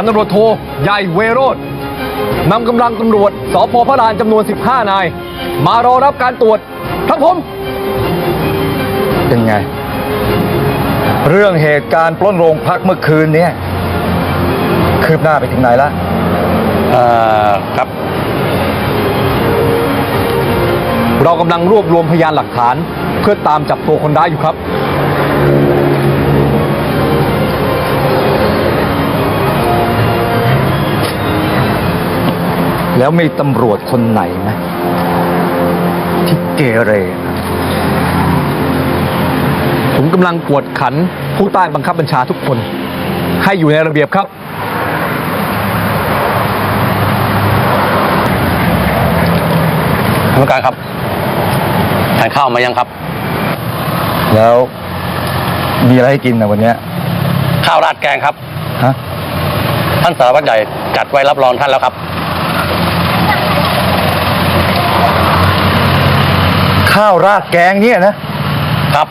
นตำรวจโทใหญ่เวโรธนำกำลังตำรวจสพพระลานจำนวน 15 นาย มารอรับการตรวจครับผม เป็นไง เรื่องเหตุการณ์ปล้นโรงพักเมื่อคืนเนี้ยคืบหน้าไปถึงไหนละเอ่อครับ เรากำลังรวบรวมพยานหลักฐาน เพื่อตามจับตัวคนร้ายอยู่ครับ แล้วมีตำรวจคนไหนไหมที่เกเร ผมกำลังกวดขันผู้ใต้บังคับบัญชาทุกคน ให้อยู่ในระเบียบครับ ท่านผู้การครับทานข้าวมายังครับ แล้วมีอะไรให้กินนะวันเนี้ยข้าวราดแกงครับ ฮะ ท่านสารวัตรใหญ่จัดไว้รับรองท่านแล้วครับ ข้าวราดแกงเนี่ยนะครับ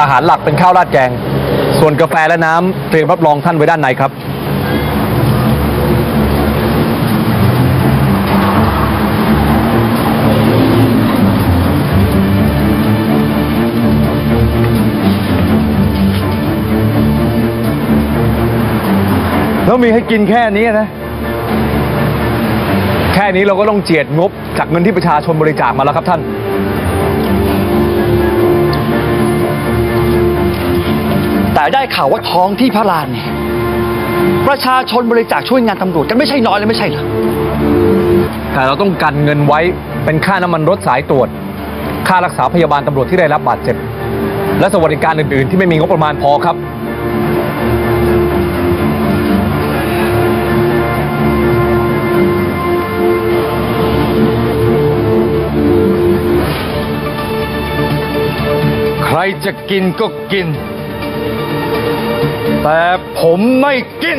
อาหารหลักเป็นข้าวราดแกง ส่วนกาแฟและน้ำเตรียมรับรองท่านไว้ด้านในครับ แล้วมีให้กินแค่นี้นะ แค่นี้เราก็ต้องเจียดงบจากเงินที่ประชาชนบริจาคมาแล้วครับท่าน แต่ได้ข่าวว่าท้องที่พระลานเนี่ยประชาชนบริจาคช่วยงานตำรวจกันไม่ใช่น้อยเลยไม่ใช่เหรอแต่เราต้องกันเงินไว้เป็นค่าน้ำมันรถสายตรวจ ค่ารักษาพยาบาลตำรวจที่ได้รับบาดเจ็บ และสวัสดิการอื่น ๆ ที่ไม่มีงบประมาณพอครับ จะกินก็กิน แต่ผมไม่กิน